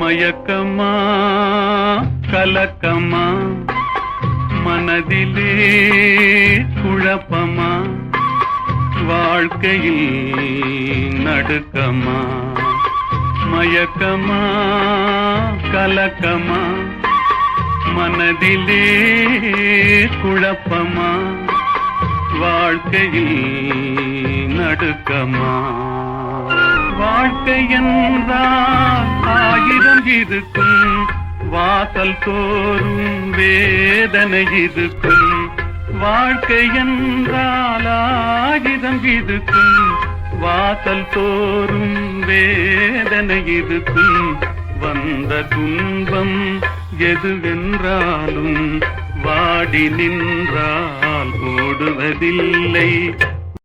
மயக்கமா கலக்கமா மனதிலே குழப்பமா வாழ்க்கையில் நடுக்கமா மயக்கமா கலக்கமா மனதிலே குழப்பமா வாழ்க்கையில் நடுக்கமா. வாழ்க்கை என்றால் ஆகி இதுக்கும் வாசல் தோறும் வேதனை இதுக்கும். வாழ்க்கை என்றால் ஆயிரம் இருக்கும் வாசல் தோறும் வேதனை இதுக்கும். வந்த துன்பம் எதுவென்றாலும் வாடி நின்றால் ஓடுவதில்லை